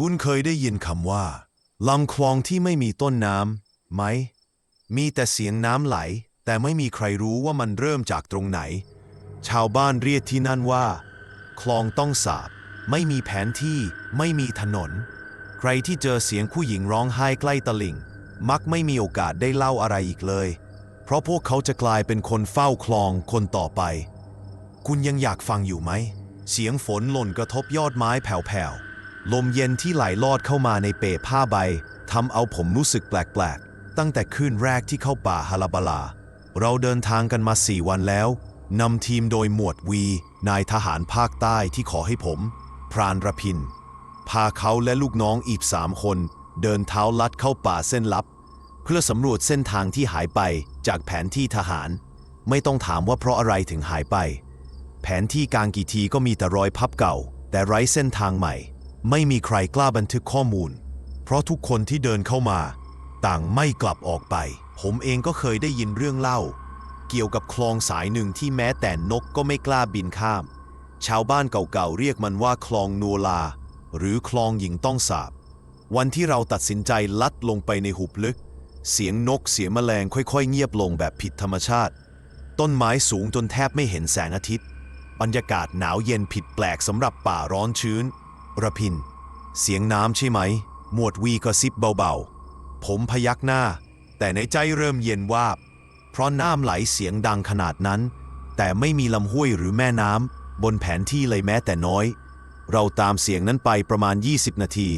คุณเคยได้ยินคำว่าลำคลองที่ไม่มีต้นน้ำไหม มีแต่เสียงน้ำไหล แต่ไม่มีใครรู้ว่ามันเริ่มจากตรงไหน ชาวบ้านเรียกที่นั่นว่า คลองต้องสาบ ไม่มีแผนที่ ไม่มีถนน ใครที่เจอเสียงผู้หญิงร้องไห้ใกล้ตลิ่ง มักไม่มีโอกาสได้เล่าอะไรอีกเลย เพราะพวกเขาจะกลายเป็นคนเฝ้าคลองคนต่อไป คุณยังอยากฟังอยู่ไหม เสียงฝนหล่นกระทบยอดไม้แผ่วๆ ลมเย็นที่ไหลลอดเข้ามาในเปผ้าใบทำเอาผมรู้สึกแปลกๆ ตั้งแต่คืนแรกที่เข้าป่าฮาลาบาลา เราเดินทางกันมาสี่วันแล้วนำทีมโดยหมวดวี นายทหารภาคใต้ที่ขอให้ผม พรานระพิน พาเขาและลูกน้องอีกสามคน เดินเท้าลัดเข้าป่าเส้นลับ เพื่อสำรวจเส้นทางที่หายไปจากแผนที่ทหาร ไม่ต้องถามว่าเพราะอะไรถึงหายไป แผนที่กลางกี่ทีก็มีแต่รอยพับเก่า แต่ไร้เส้นทางใหม่ ไม่มีใครกล้าบันทึกข้อมูล เพราะทุกคนที่เดินเข้ามา ต่างไม่กลับออกไป ผมเองก็เคยได้ยินเรื่องเล่า เกี่ยวกับคลองสายหนึ่งที่แม้แต่นกก็ไม่กล้าบินข้าม ชาวบ้านเก่าๆเรียกมันว่าคลองนัวลา หรือคลองหญิงต้องสาบ วันที่เราตัดสินใจลัดลงไปในหุบลึก เสียงนกเสียงแมลงค่อยๆ เงียบลงแบบผิดธรรมชาติ ต้นไม้สูงจนแทบไม่เห็นแสงอาทิตย์ บรรยากาศหนาวเย็นผิดแปลกสำหรับป่าร้อนชื้น ระพิน เสียงน้ำใช่ไหม หมวดวีกระซิบเบาๆ ผมพยักหน้า แต่ในใจเริ่มเย็นวาบ เพราะน้ำไหลเสียงดังขนาดนั้น แต่ไม่มีลำห้วยหรือแม่น้ำบนแผนที่เลยแม้แต่น้อย เราตามเสียงนั้นไปประมาณ 20 นาที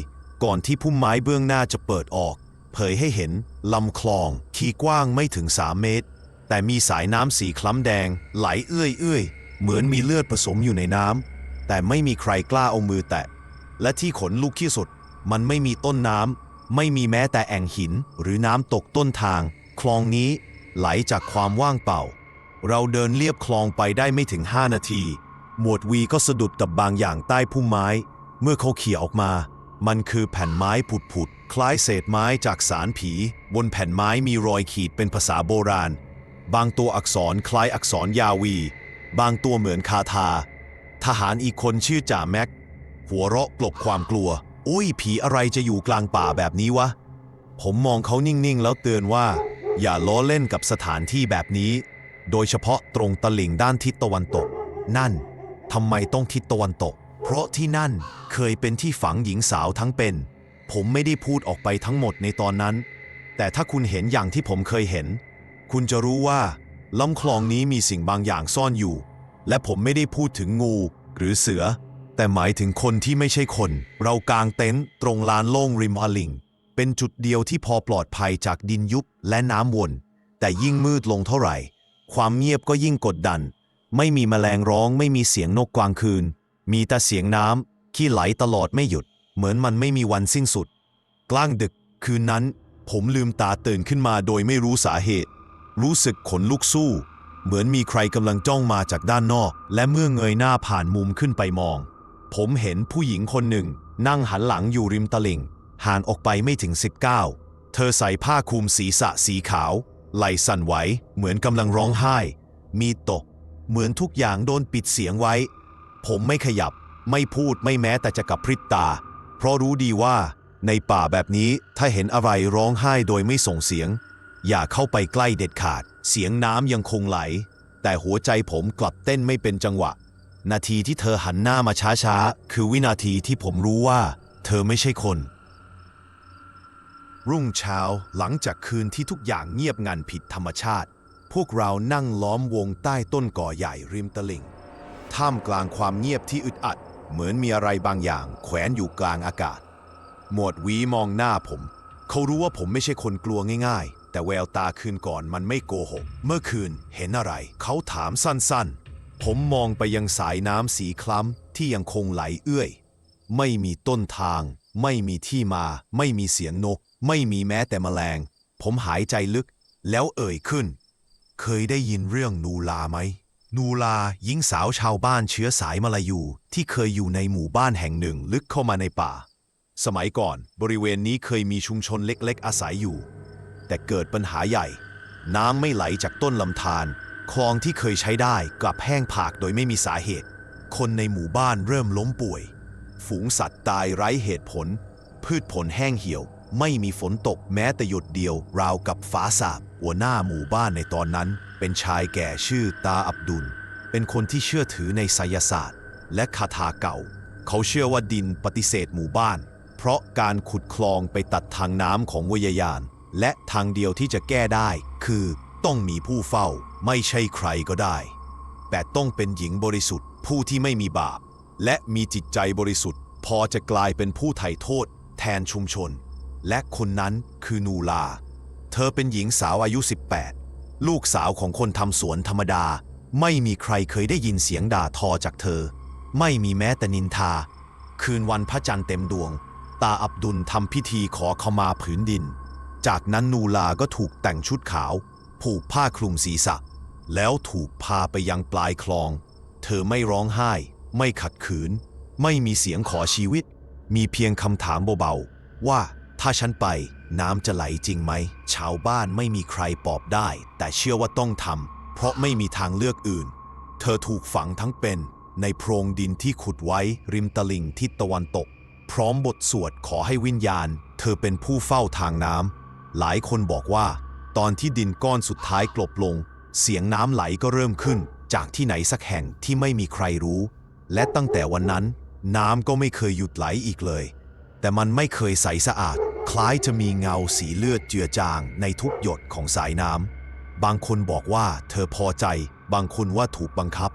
ก่อนที่พุ่มไม้เบื้องหน้าจะเปิดออก เผยให้เห็นลำคลองที่กว้างไม่ถึง 3 เมตร แต่มีสายน้ำสีคล้ำแดง ไหลเอื้อยเอื้อยๆเหมือนมีเลือดผสมอยู่ในน้ำแต่ไม่มีใครกล้าเอามือแตะ และที่ขนลุกที่สุด มันไม่มีต้นน้ำไม่มีแม้แต่แอ่งหินหรือน้ำตกต้นทาง คลองนี้ไหลจากความว่างเปล่า เราเดินเลียบคลองไปได้ไม่ถึง 5 นาที หมวดวีก็สะดุดกับบางอย่างใต้พุ่มไม้ เมื่อเขาเขี่ยออกมา มันคือแผ่นไม้ผุดๆคล้ายเศษไม้จากสารผี บนแผ่นไม้มีรอยขีดเป็นภาษาโบราณ บางตัวอักษรคล้ายอักษรยาวี บางตัวเหมือนคาถาทหารอีกคนชื่อจ่าแม็ก หัวเราะกลบความกลัว อุ้ยผีอะไรจะอยู่กลางป่าแบบนี้วะ ผมมองเขานิ่งๆ แล้วเตือนว่า อย่าล้อเล่นกับสถานที่แบบนี้ โดยเฉพาะตรงตะลิ่งด้านทิศตะวันตก นั่นทำไมต้องทิศตะวันตก เพราะที่นั่นเคยเป็นที่ฝังหญิงสาวทั้งเป็น ผมไม่ได้พูดออกไปทั้งหมดในตอนนั้น แต่ถ้าคุณเห็นอย่างที่ผมเคยเห็น คุณจะรู้ว่าลำคลองนี้มีสิ่งบางอย่างซ่อนอยู่ และผมไม่ได้พูดถึงงูหรือเสือ แต่หมายถึงคนที่ไม่ใช่คน เรากางเต็นท์ตรงลานโล่งริมอลิง เป็นจุดเดียวที่พอปลอดภัยจากดินยุบและน้ำวน แต่ยิ่งมืดลงเท่าไหร่ ความเงียบก็ยิ่งกดดัน ไม่มีแมลงร้องไม่มีเสียงนกกวางคืน มีแต่เสียงน้ำที่ไหลตลอดไม่หยุด เหมือนมันไม่มีวันสิ้นสุด กลางดึกคืนนั้น ผมลืมตาตื่นขึ้นมาโดยไม่รู้สาเหตุ รู้สึกขนลุกสู้ เหมือนมีใครกำลังจ้องมาจากด้านนอก และเมื่อเงยหน้าผ่านมุมขึ้นไปมอง ผมเห็นผู้หญิงคนหนึ่ง นั่งหันหลังอยู่ริมตลิ่ง ห่างออกไปไม่ถึง 19 เธอใส่ผ้าคลุมศีรษะสีขาว ไหลสั่นไหว เหมือนกำลังร้องไห้ มีตก เหมือนทุกอย่างโดนปิดเสียงไว้ ผมไม่ขยับ ไม่พูดไม่แม้แต่จะกับพริบตา เพราะรู้ดีว่า ในป่าแบบนี้ถ้าเห็นอะไรร้องไห้โดยไม่ส่งเสียง อย่าเข้าไปใกล้เด็ดขาด เสียงน้ำยังคงไหล แต่หัวใจผมกลับเต้นไม่เป็นจังหวะ นาทีที่เธอหันหน้ามาช้าๆ คือวินาทีที่ผมรู้ว่า เธอไม่ใช่คน รุ่งเช้าหลังจากคืนที่ทุกอย่างเงียบงันผิดธรรมชาติ พวกเรานั่งล้อมวงใต้ต้นก่อใหญ่ริมตลิ่ง ท่ามกลางความเงียบที่อึดอัด เหมือนมีอะไรบางอย่าง แขวนอยู่กลางอากาศ หมวดวีมองหน้าผม เขารู้ว่าผมไม่ใช่คนกลัวง่าย ๆ แต่แววตาคืนก่อนมันไม่โกหก เมื่อคืนเห็นอะไร เขาถามสั้นๆ ผมมองไปยังสายน้ำสีคล้ำที่ยังคงไหลเอื้อย ไม่มีต้นทาง ไม่มีที่มา ไม่มีเสียงนก ไม่มีแม้แต่แมลง ผมหายใจลึก แล้วเอ่ยขึ้น เคยได้ยินเรื่องนูลาไหม นูลาหญิงสาวชาวบ้านเชื้อสายมาลายูที่เคยอยู่ในหมู่บ้านแห่งหนึ่งลึกเข้ามาในป่า สมัยก่อนบริเวณนี้เคยมีชุมชนเล็ก ๆ อาศัยอยู่ แต่เกิดปัญหาใหญ่ น้ำไม่ไหลจากต้นลำธาร คลองที่เคยใช้ได้กลับแห้งผากโดยไม่มีสาเหตุ คนในหมู่บ้านเริ่มล้มป่วย ฝูงสัตว์ตายไร้เหตุผล พืชผลแห้งเหี่ยว ไม่มีฝนตกแม้แต่หยดเดียว ราวกับฟ้าสาบหัวหน้าหมู่บ้านในตอนนั้น เป็นชายแก่ชื่อตาอับดุล เป็นคนที่เชื่อถือในไสยศาสตร์ และคาถาเก่า เขาเชื่อว่าดินปฏิเสธหมู่บ้าน เพราะการขุดคลองไปตัดทางน้ำของวิญญาณ และทางเดียวที่จะแก้ได้คือ ต้องมีผู้เฝ้าไม่ใช่ใครก็ได้ แต่ต้องเป็นหญิงบริสุทธิ์ผู้ที่ไม่มีบาป และมีจิตใจบริสุทธิ์ พอจะกลายเป็นผู้ไถ่โทษ แทนชุมชน และคนนั้นคือนูลา เธอเป็นหญิงสาวอายุ 18 ลูกสาวของคนทำสวนธรรมดา ไม่มีใครเคยได้ยินเสียงด่าทอจากเธอ ไม่มีแม้แต่นินทา คืนวันพระจันทร์เต็มดวง ตาอับดุลทำพิธีขอขมาผืนดิน จากนั้นนูลาก็ถูกแต่งชุดขาว ผูกผ้าคลุมศีรษะ แล้วถูกพาไปยังปลายคลอง เธอไม่ร้องไห้ ไม่ขัดขืน ไม่มีเสียงขอชีวิต มีเพียงคำถามเบาๆ ว่าถ้าฉันไปน้ำจะไหลจริงไหม ชาวบ้านไม่มีใครปอบได้ แต่เชื่อว่าต้องทำเพราะไม่มีทางเลือกอื่น เธอถูกฝังทั้งเป็นในโพรงดินที่ขุดไว้ริมตลิ่งทิศตะวันตก พร้อมบทสวดขอให้วิญญาณ เธอเป็นผู้เฝ้าทางน้ำหลายคนบอกว่า ตอนที่ดินก้อนสุดท้ายกลบลง เสียงน้ำไหลก็เริ่มขึ้น จากที่ไหนสักแห่งที่ไม่มีใครรู้ และตั้งแต่วันนั้น น้ำก็ไม่เคยหยุดไหลอีกเลย แต่มันไม่เคยใสสะอาด คล้ายจะมีเงาสีเลือดเจือจางในทุกหยดของสายน้ำบางคนบอกว่าเธอพอใจ บางคนว่าถูกบังคับ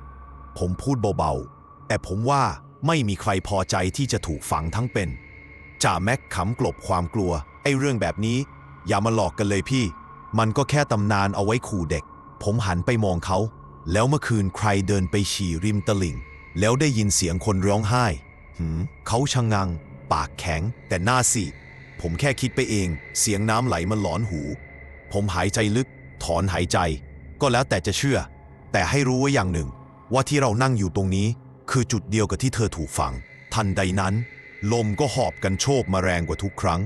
ผมพูดเบาๆ แต่ผมว่าไม่มีใครพอใจที่จะถูกฝังทั้งเป็นจ่าแม็กขำกลบความกลัว ไอ้เรื่องแบบนี้ อย่ามาหลอกกันเลยพี่ มันก็แค่ตำนานเอาไว้ขู่เด็ก ผมหันไปมองเขา แล้วเมื่อคืนใครเดินไปฉี่ริมตลิ่ง แล้วได้ยินเสียงคนร้องไห้ หืม เขาชะงงัง ปากแข็ง แต่หน้าซีผมแค่คิดไปเอง เสียงน้ำไหลมันหลอนหู ผมหายใจลึก ถอนหายใจ ก็แล้วแต่จะเชื่อ แต่ให้รู้ไว้อย่างหนึ่ง ว่าที่เรานั่งอยู่ตรงนี้ คือจุดเดียวกับที่เธอถูกฝัง ทันใดนั้น ลมก็หอบกันโชกมาแรงกว่าทุกครั้ง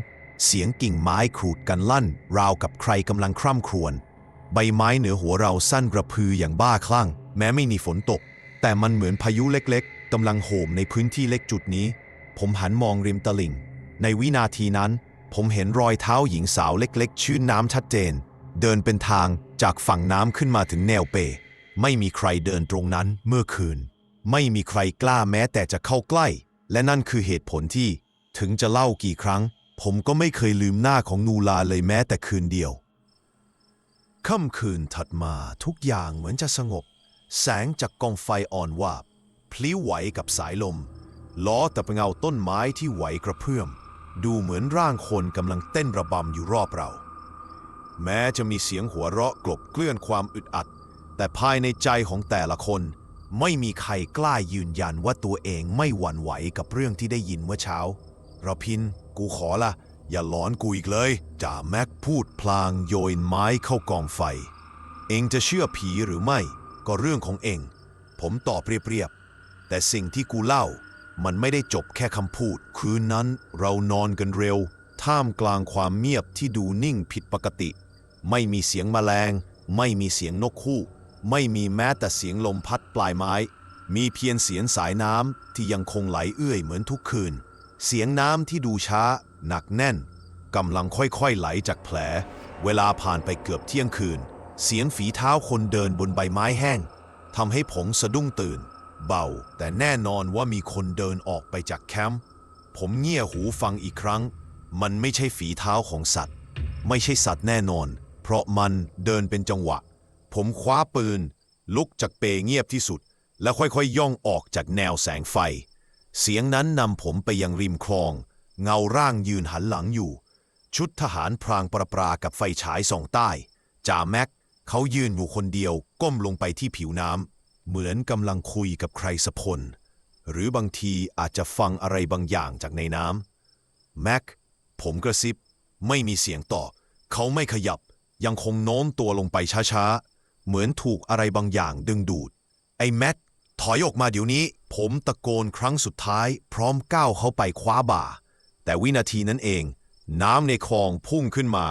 เสียงกิ่งไม้ขูดกันลั่น ราวกับใครกำลังคร่ำครวญ ใบไม้เหนือหัวเราสั้นกระพืออย่างบ้าคลั่ง แม้ไม่มีฝนตก แต่มันเหมือนพายุเล็กๆกำลังโหมในพื้นที่เล็กจุดนี้ ผมหันมองริมตลิ่ง ในวินาทีนั้น ผมเห็นรอยเท้าหญิงสาวเล็กๆ ชื่นน้ำชัดเจน เดินเป็นทางจากฝั่งน้ำขึ้นมาถึงแนวเป ไม่มีใครเดินตรงนั้นเมื่อคืน ไม่มีใครกล้าแม้แต่จะเข้าใกล้ และนั่นคือเหตุผลที่ ถึงจะเล่ากี่ครั้ง ผมก็ไม่เคยลืมหน้าของนูลาเลยแม้แต่คืนเดียว ค่ำคืนถัดมาทุกอย่างเหมือนจะสงบ แสงจากกองไฟอ่อนวาบ พลิ้วไหวกับสายลม ล้อแต่เงาต้นไม้ที่ไหวกระเพื่อม ดูเหมือนร่างคนกำลังเต้นระบำอยู่รอบเรา แม้จะมีเสียงหัวเราะกลบเกลื่อนความอึดอัด แต่ภายในใจของแต่ละคน ไม่มีใครกล้ายืนยันว่าตัวเองไม่หวั่นไหวกับเรื่องที่ได้ยินเมื่อเช้า เราพิน กูขอละอย่าหลอนกูอีกเลยจ่าแม็กพูดพลางโยนไม้เข้ากองไฟ เองจะเชื่อผีหรือไม่ ก็เรื่องของเอง ผมตอบเรียบๆ แต่สิ่งที่กูเล่า มันไม่ได้จบแค่คำพูด คืนนั้นเรานอนกันเร็ว ท่ามกลางความเงียบที่ดูนิ่งผิดปกติ ไม่มีเสียงแมลง ไม่มีเสียงนกคู่ ไม่มีแม้แต่เสียงลมพัดปลายไม้ มีเพียงเสียงสายน้ำที่ยังคงไหลเอื้อยเหมือนทุกคืน เสียงน้ำที่ดูช้า หนักแน่นกำลังค่อยๆไหลจากแผล เวลาผ่านไปเกือบเที่ยงคืน เสียงฝีเท้าคนเดินบนใบไม้แห้งทำให้ผมสะดุ้งตื่น เบา แต่แน่นอนว่ามีคนเดินออกไปจากแคมป์ผมเงี่ยหูฟังอีกครั้ง มันไม่ใช่ฝีเท้าของสัตว์ ไม่ใช่สัตว์แน่นอน เพราะมันเดินเป็นจังหวะ ผมคว้าปืน ลุกจากเปเงียบที่สุด แล้วค่อยๆย่องออกจากแนวแสงไฟ เสียงนั้นนำผมไปยังริมคลอง เงาร่างยืนหันหลังอยู่ ชุดทหารพรางประปรากับไฟฉายส่องใต้ จ่าแม็ก เขายืนอยู่คนเดียว ก้มลงไปที่ผิวน้ำเหมือนกำลังคุยกับใครสักคน หรือบางทีอาจจะฟังอะไรบางอย่างจากในน้ำแม็ก ผมกระซิบ ไม่มีเสียงตอบ เขาไม่ขยับ ยังคงโน้มตัวลงไปช้าๆ เหมือนถูกอะไรบางอย่างดึงดูด ไอ้แม็ก ถอยออกมาเดี๋ยวนี้ ผมตะโกนครั้งสุดท้าย พร้อมก้าวเข้าไปคว้าบ่า แต่วินาทีนั้นเอง น้ำในคลองพุ่งขึ้นมา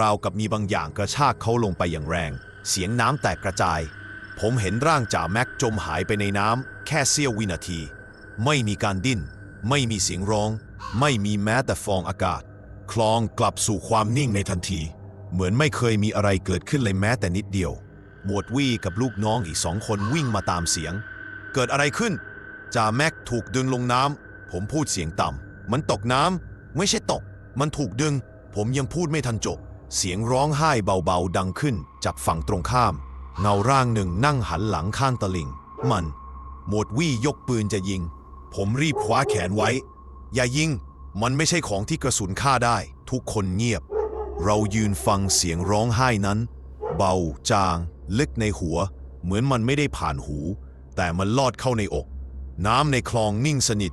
ราวกับมีบางอย่างกระชากเขาลงไปอย่างแรง เสียงน้ำแตกกระจาย ผมเห็นร่างจ่าแม็กจมหายไปในน้ำแค่เสี้ยววินาที ไม่มีการดิ้น ไม่มีเสียงร้อง ไม่มีแม้แต่ฟองอากาศ คลองกลับสู่ความนิ่งในทันที เหมือนไม่เคยมีอะไรเกิดขึ้นเลยแม้แต่นิดเดียวหมวดวี่กับลูกน้องอีกสองคนวิ่งมาตามเสียง เกิดอะไรขึ้น จ่าแม็กถูกดึงลงน้ำ ผมพูดเสียงต่ำ มันตกน้ำ ไม่ใช่ตก มันถูกดึง ผมยังพูดไม่ทันจบ เสียงร้องไห้เบาๆ ดังขึ้นจากฝั่งตรงข้าม เงาร่างหนึ่งนั่งหันหลังข้างตลิง มัน หมวดวี่ยกปืนจะยิง ผมรีบคว้าแขนไว้ อย่ายิง มันไม่ใช่ของที่กระสุนฆ่าได้ ทุกคนเงียบ เรายืนฟังเสียงร้องไห้นั้น เบาจาง ลึกในหัว เหมือนมันไม่ได้ผ่านหู แต่มันลอดเข้าในอก น้ำในคลองนิ่งสนิท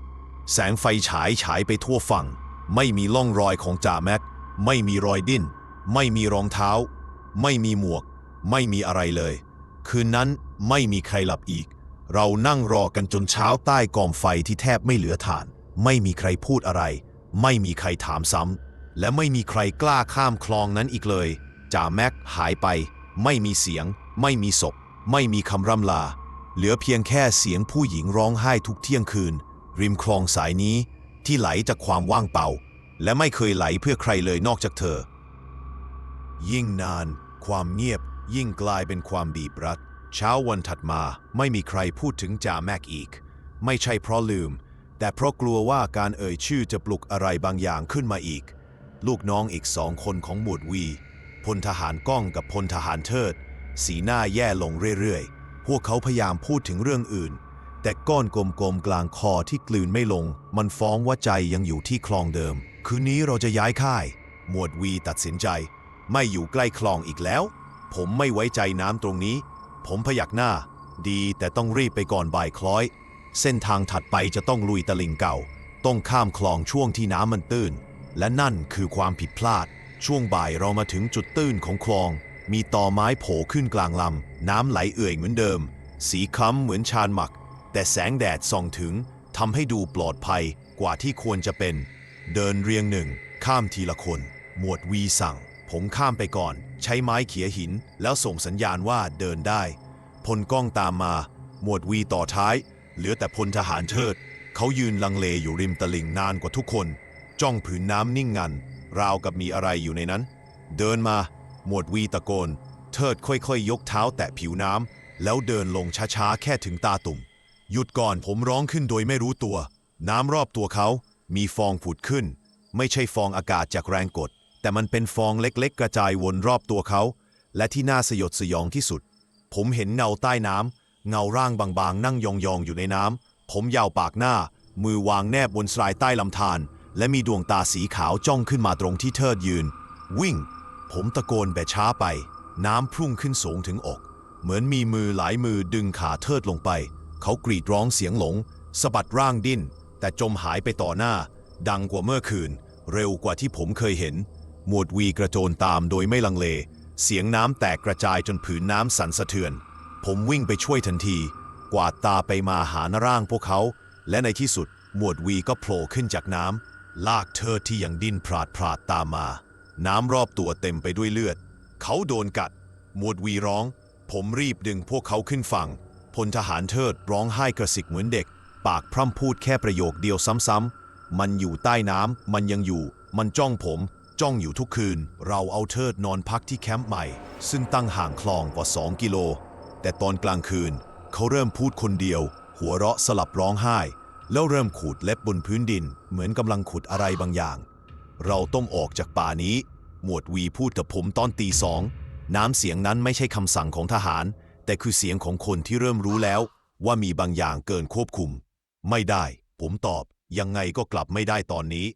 แสงไฟฉายฉายไปทั่วฝั่ง ไม่มีล่องรอยของจ่าแม็ก ไม่มีรอยดิ้น ไม่มีรองเท้า ไม่มีหมวก ไม่มีอะไรเลย คืนนั้นไม่มีใครหลับอีก เรานั่งรอกันจนเช้าใต้กองไฟที่แทบไม่เหลือฐาน ไม่มีใครพูดอะไร ไม่มีใครถามซ้ำ และไม่มีใครกล้าข้ามคลองนั้นอีกเลยจ่าแม็กหายไป ไม่มีเสียง ไม่มีศพ ไม่มีคำร่ำลา เหลือเพียงแค่เสียงผู้หญิงร้องไห้ทุกเที่ยงคืน ริมคลองสายนี้ที่ไหลจากความว่างเปล่า และไม่เคยไหลเพื่อใครเลยนอกจากเธอ ยิ่งนาน ความเงียบ ยิ่งกลายเป็นความบีบรัด เช้าวันถัดมาไม่มีใครพูดถึงจ่าแม็กอีก ไม่ใช่เพราะลืม แต่เพราะกลัวว่าการเอ่ยชื่อจะปลุกอะไรบางอย่างขึ้นมาอีก ลูกน้องอีกสองคนของหมวดวีพลทหารก้องกับพลทหารเทิด สีหน้าแย่ลงเรื่อย พวกเขาพยายามพูดถึงเรื่องอื่น แต่ก้อนกลมๆกลางคอที่กลืนไม่ลง มันฟ้องว่าใจยังอยู่ที่คลองเดิม คืนนี้เราจะย้ายค่าย หมวดวีตัดสินใจ ไม่อยู่ใกล้คลองอีกแล้ว ผมไม่ไว้ใจน้ำตรงนี้ ผมพยักหน้า ดีแต่ต้องรีบไปก่อนบ่ายคล้อย เส้นทางถัดไปจะต้องลุยตลิงเก่า ต้องข้ามคลองช่วงที่น้ำมันตื้น และนั่นคือความผิดพลาด ช่วงบ่ายเรามาถึงจุดตื้นของคลอง มีตอไม้โผล่ขึ้นกลางลำ น้ำไหลเอื่อยเหมือนเดิม สีค้ำเหมือนชานหมัก แต่แสงแดดส่องถึงทำให้ดูปลอดภัยกว่าที่ควรจะเป็น เดินเรียงหนึ่ง ข้ามทีละคน หมวดวีสั่ง ผมข้ามไปก่อน ใช้ไม้เขี่ยหิน แล้วส่งสัญญาณว่าเดินได้ พลกล้องตามมา หมวดวีต่อท้าย เหลือแต่พลทหารเทิด เขายืนลังเลอยู่ริมตลิ่งนานกว่าทุกคน จ้องผืนน้ำนิ่งงัน ราวกับมีอะไรอยู่ในนั้น เดินมา หมวดวีตะโกน เทิดค่อยๆ ยกเท้าแตะผิวน้ำ แล้วเดินลงช้าๆ แค่ถึงตาตุ่ม หยุดก่อนผมร้องขึ้นโดยไม่รู้ตัว น้ำรอบตัวเขา มีฟองผุดขึ้น ไม่ใช่ฟองอากาศจากแรงกด แต่มันเป็นฟองเล็กๆ กระจายวนรอบตัวเขา และที่น่าสยดสยองที่สุด ผมเห็นเงาใต้น้ำ เงาร่างบางๆ นั่งยองๆ อยู่ในน้ำ ผมยาวปากหน้า มือวางแนบบนสายใต้ลำธาร และมีดวงตาสีขาวจ้องขึ้นมาตรงที่เทิดยืน วิ่ง ผมตะโกนแบบช้าไป น้ำพุ่งขึ้นสูงถึงอก เหมือนมีมือหลายมือดึงขาเทิดลงไป เขากรีดร้องเสียงหลงสะบัดร่างดิ้น แต่จมหายไปต่อหน้า ดังกว่าเมื่อคืน เร็วกว่าที่ผมเคยเห็น หมวดวีกระโจนตามโดยไม่ลังเล เสียงน้ำแตกกระจายจนผืนน้ำสั่นสะเทือน ผมวิ่งไปช่วยทันที กวาดตาไปมาหาหน้าร่างพวกเขา และในที่สุดหมวดวีก็โผล่ขึ้นจากน้ำลากเธอที่ยังดิ้นพราดพราดตามมา น้ำรอบตัวเต็มไปด้วยเลือด เขาโดนกัด หมวดวีร้อง ผมรีบดึงพวกเขาขึ้นฝั่ง พลทหารเทิดร้องไห้กระสิกเหมือนเด็ก ปากพร่ำพูดแค่ประโยคเดียวซ้ำๆ มันอยู่ใต้น้ำ มันยังอยู่ มันจ้องผม จ้องอยู่ทุกคืน เราเอาเทิดนอนพักที่แคมป์ใหม่ ซึ่งตั้งห่างคลองกว่า 2 กิโล แต่ตอนกลางคืน เขาเริ่มพูดคนเดียว หัวเราะสลับร้องไห้ แล้วเริ่มขูดเล็บบนพื้นดิน เหมือนกำลังขุดอะไรบางอย่าง เราต้องออกจากป่านี้ หมวดวีพูดกับผมตอนตีสอง น้ำเสียงนั้นไม่ใช่คำสั่งของทหาร แต่คือเสียงของคนที่เริ่มรู้แล้ว ว่ามีบางอย่างเกินควบคุม ไม่ได้ ผมตอบ ยังไงก็กลับไม่ได้ตอนนี้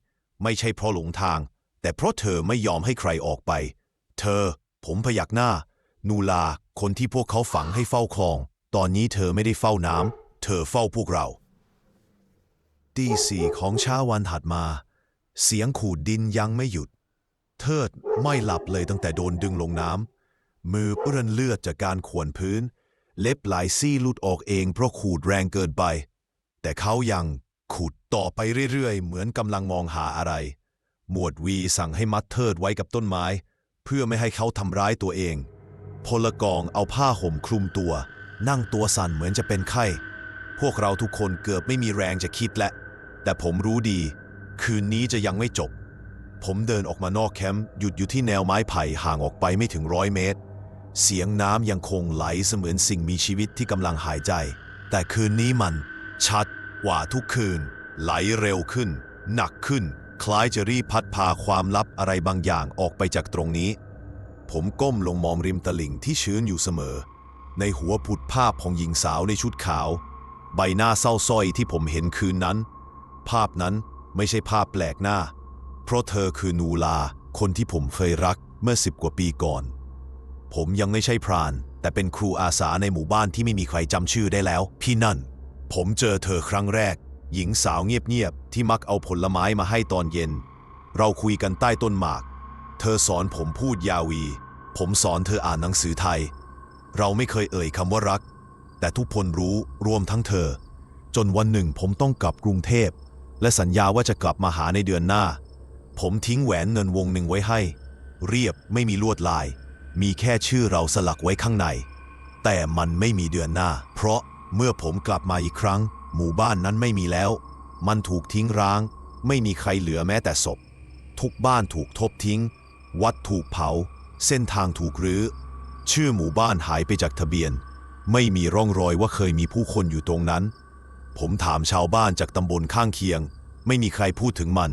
ไม่ใช่เพราะหลงทาง แต่เพราะเธอไม่ยอมให้ใครออกไป เธอ ผมพยักหน้า นูลา คนที่พวกเขาฝังให้เฝ้าคลอง ตอนนี้เธอไม่ได้เฝ้าน้ำเธอเฝ้าพวกเราตีสี่ของเช้าวันถัดมา เสียงขูดดินยังไม่หยุด เทิดไม่หลับเลยตั้งแต่โดนดึงลงน้ำ มือเปื้อนเลือดจากการขวนพื้น เล็บหลายซี่หลุดออกเองเพราะขูดแรงเกินไป แต่เขายังขุดต่อไปเรื่อยๆ เหมือนกำลังมองหาอะไร หมวดวีสั่งให้มัดเทิดไว้กับต้นไม้ เพื่อไม่ให้เขาทำร้ายตัวเอง พลกองเอาผ้าห่มคลุมตัว นั่งตัวสั่นเหมือนจะเป็นไข้ พวกเราทุกคนเกือบไม่มีแรงจะคิดและ แต่ผมรู้ดี คืนนี้จะยังไม่จบ ผมเดินออกมานอกแคมป์หยุดอยู่ที่แนวไม้ไผ่ห่างออกไปไม่ถึงร้อยเมตร เสียงน้ำยังคงไหลเสมือนสิ่งมีชีวิตที่กำลังหายใจ แต่คืนนี้มัน ชัดกว่าทุกคืน ไหลเร็วขึ้น หนักขึ้น คล้ายจะรีบพัดพาความลับอะไรบางอย่างออกไปจากตรงนี้ ผมก้มลงมองริมตลิ่งที่ชื้นอยู่เสมอ ในหัวผุดภาพของหญิงสาวในชุดขาว ใบหน้าเศร้าส้อยที่ผมเห็นคืนนั้น ภาพนั้น ไม่ใช่ภาพแปลกหน้า เพราะเธอคือนูลา คนที่ผมเคยรักเมื่อสิบกว่าปีก่อน ผมยังไม่ใช่พราน แต่เป็นครูอาสาในหมู่บ้านที่ไม่มีใครจำชื่อได้แล้ว พี่นั่น ผมเจอเธอครั้งแรก หญิงสาวเงียบๆที่มักเอาผลไม้มาให้ตอนเย็น เราคุยกันใต้ต้นหมาก เธอสอนผมพูดยาวี ผมสอนเธออ่านหนังสือไทย เราไม่เคยเอ่ยคำว่ารัก แต่ทุกคนรู้รวมทั้งเธอ จนวันหนึ่งผมต้องกลับกรุงเทพ และสัญญาว่าจะกลับมาหาในเดือนหน้า ผมทิ้งแหวนเงินวงหนึ่งไว้ให้ เรียบไม่มีลวดลาย มีแค่ชื่อเราสลักไว้ข้างใน แต่มันไม่มีเดือนหน้า เพราะเมื่อผมกลับมาอีกครั้ง หมู่บ้านนั้นไม่มีแล้ว มันถูกทิ้งร้าง ไม่มีใครเหลือแม้แต่ศพ ทุกบ้านถูกทบทิ้ง วัดถูกเผา เส้นทางถูกรื้อ ชื่อหมู่บ้านหายไปจากทะเบียน ไม่มีร่องรอยว่าเคยมีผู้คนอยู่ตรงนั้น ผมถามชาวบ้านจากตำบลข้างเคียง ไม่มีใครพูดถึงมัน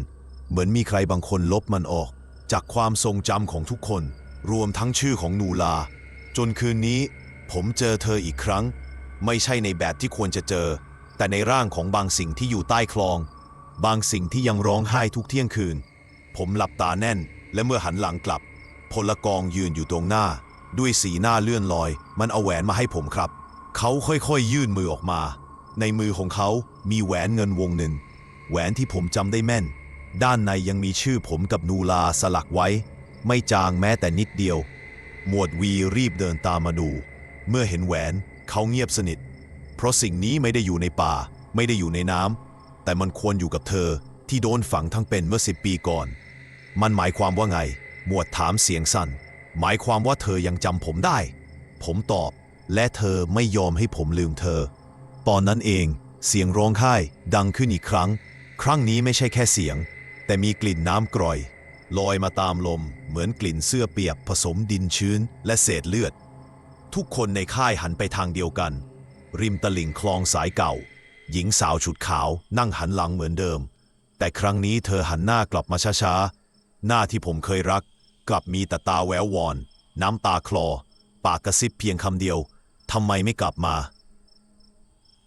เหมือนมีใครบางคนลบมันออก จากความทรงจำของทุกคน รวมทั้งชื่อของนูลา จนคืนนี้ ผมเจอเธออีกครั้ง ไม่ใช่ในแบบที่ควรจะเจอ แต่ในร่างของบางสิ่งที่อยู่ใต้คลอง บางสิ่งที่ยังร้องไห้ทุกเที่ยงคืน ผมหลับตาแน่น และเมื่อหันหลังกลับ พลกองยืนอยู่ตรงหน้า ด้วยสีหน้าเลื่อนลอย มันเอาแหวนมาให้ผมครับ เขาค่อยๆ ยื่นมือออกมา ในมือของเขามีแหวนเงินวงหนึ่ง แหวนที่ผมจำได้แม่น ด้านในยังมีชื่อผมกับนูลาสลักไว้ ไม่จางแม้แต่นิดเดียว หมวดวีรีบเดินตามมาดู เมื่อเห็นแหวนเขาเงียบสนิท เพราะสิ่งนี้ไม่ได้อยู่ในป่า ไม่ได้อยู่ในน้ำแต่มันควรอยู่กับเธอที่โดนฝังทั้งเป็นเมื่อสิบปีก่อน มันหมายความว่าไง หมวดถามเสียงสั่น หมายความว่าเธอยังจำผมได้ ผมตอบ และเธอไม่ยอมให้ผมลืมเธอ ตอนนั้นเอง เสียงร้องไห้ดังขึ้นอีกครั้ง ครั้งนี้ไม่ใช่แค่เสียง แต่มีกลิ่นน้ำกร่อย ลอยมาตามลม เหมือนกลิ่นเสื้อเปียกผสมดินชื้นและเศษเลือด ทุกคนในค่ายหันไปทางเดียวกัน ริมตลิ่งคลองสายเก่า หญิงสาวชุดขาวนั่งหันหลังเหมือนเดิม แต่ครั้งนี้เธอหันหน้ากลับมาช้าๆ หน้าที่ผมเคยรัก กลับมีแต่ตาแวววอน น้ำตาคลอ ปากกระซิบเพียงคำเดียวทำไมไม่กลับมา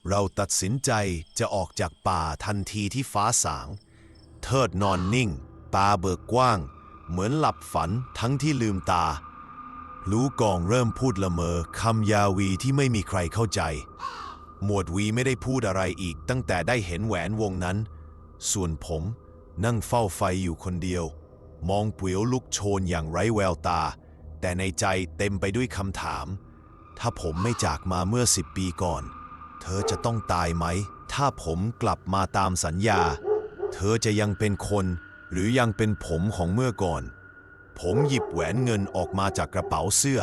เราตัดสินใจจะออกจากป่าทันทีที่ฟ้าสาง เทิดนอนนิ่ง ตาเบิกกว้าง เหมือนหลับฝันทั้งที่ลืมตา รู้กองเริ่มพูดละเมอคำยาวีที่ไม่มีใครเข้าใจ หมวดวีไม่ได้พูดอะไรอีกตั้งแต่ได้เห็นแหวนวงนั้น ส่วนผมนั่งเฝ้าไฟอยู่คนเดียว มองเปลียวลุกโชนอย่างไร้แววตา แต่ในใจเต็มไปด้วยคำถาม ถ้าผมไม่จากมาเมื่อสิบปีก่อน เธอจะต้องตายไหม ถ้าผมกลับมาตามสัญญา เธอจะยังเป็นคน หรือยังเป็นผมของเมื่อก่อน ผมหยิบแหวนเงินออกมาจากกระเป๋าเสื้อ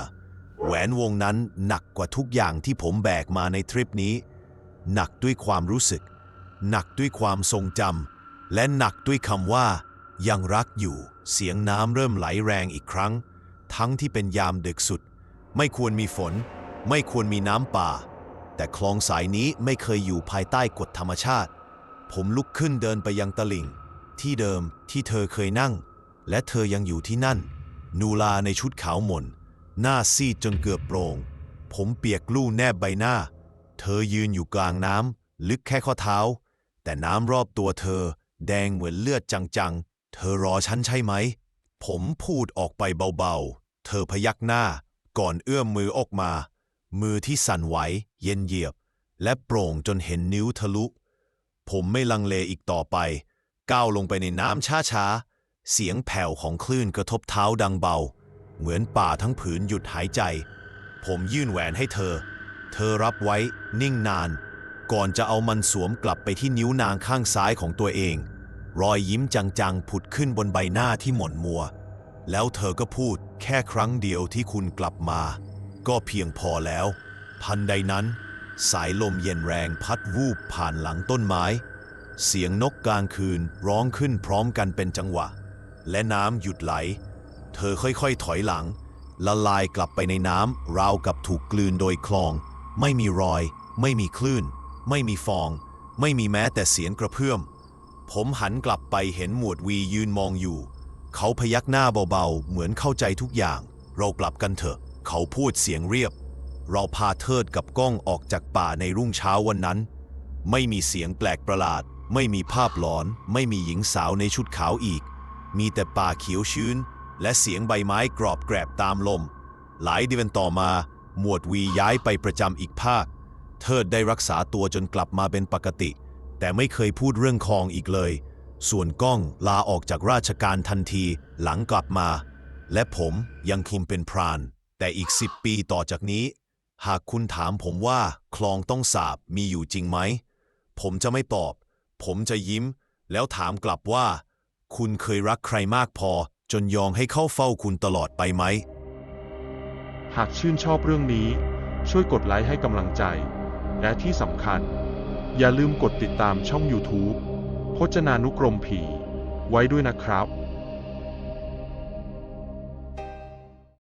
แหวนวงนั้นหนักกว่าทุกอย่างที่ผมแบกมาในทริปนี้ หนักด้วยความรู้สึก หนักด้วยความทรงจำและหนักด้วยคำว่า ยังรักอยู่ เสียงน้ำเริ่มไหลแรงอีกครั้ง ทั้งที่เป็นยามดึกสุด ไม่ควรมีฝน ไม่ควรมีน้ำป่า แต่คลองสายนี้ไม่เคยอยู่ภายใต้กฎธรรมชาติ ผมลุกขึ้นเดินไปยังตลิ่ง ที่เดิมที่เธอเคยนั่ง และเธอยังอยู่ที่นั่น นูลาในชุดขาวหม่น หน้าซีดจนเกือบโปร่ง ผมเปียกลู่แนบใบหน้า เธอยืนอยู่กลางน้ำลึกแค่ข้อเท้า แต่น้ำรอบตัวเธอ แดงเหมือนเลือดจังๆ เธอรอฉันใช่ไหม ผมพูดออกไปเบาๆ เธอพยักหน้า ก่อนเอื้อมมือออกมา มือที่สั่นไหว เย็นเยียบ และโปร่งจนเห็นนิ้วทะลุ ผมไม่ลังเลอีกต่อไป ก้าวลงไปในน้ำช้าๆ เสียงแผ่วของคลื่นกระทบเท้าดังเบา เหมือนป่าทั้งผืนหยุดหายใจ ผมยื่นแหวนให้เธอ เธอรับไว้นิ่งนาน ก่อนจะเอามันสวมกลับไปที่นิ้วนางข้างซ้ายของตัวเอง รอยยิ้มจังๆผุดขึ้นบนใบหน้าที่หม่นมัว แล้วเธอก็พูดแค่ครั้งเดียวที่คุณกลับมา ก็เพียงพอแล้ว ทันใดนั้น สายลมเย็นแรงพัดวูบผ่านหลังต้นไม้ เสียงนกกลางคืนร้องขึ้นพร้อมกันเป็นจังหวะ และน้ำหยุดไหล เธอค่อยๆถอยหลัง ละลายกลับไปในน้ำราวกับถูกกลืนโดยคลอง ไม่มีรอย ไม่มีคลื่น ไม่มีฟอง ไม่มีแม้แต่เสียงกระเพื่อม ผมหันกลับไปเห็นหมวดวียืนมองอยู่ เขาพยักหน้าเบาๆ เหมือนเข้าใจทุกอย่าง เรากลับกันเถอะ เขาพูดเสียงเรียบ เราพาเทิดกับก้องออกจากป่าในรุ่งเช้าวันนั้น ไม่มีเสียงแปลกประหลาด ไม่มีภาพหลอน ไม่มีหญิงสาวในชุดขาวอีก มีแต่ป่าเขียวชื้น และเสียงใบไม้กรอบแกรบตามลม หลายเดือนต่อมา หมวดวีย้ายไปประจำอีกภาค เทิดได้รักษาตัวจนกลับมาเป็นปกติ แต่ไม่เคยพูดเรื่องคลองอีกเลย ส่วนก้องลาออกจากราชการทันทีหลังกลับมา และผมยังคลุมเป็นพราน แต่อีกสิบปีต่อจากนี้ หากคุณถามผมว่าคลองต้องสาบมีอยู่จริงไหม ผมจะไม่ตอบ ผมจะยิ้ม แล้วถามกลับว่า คุณเคยรักใครมากพอ จนยอมให้เข้าเฝ้าคุณตลอดไปไหม หากชื่นชอบเรื่องนี้ ช่วยกดไลค์ให้กำลังใจ และที่สำคัญ อย่าลืมกดติดตามช่อง YouTube พจนานุกรมผี ไว้ด้วยนะครับ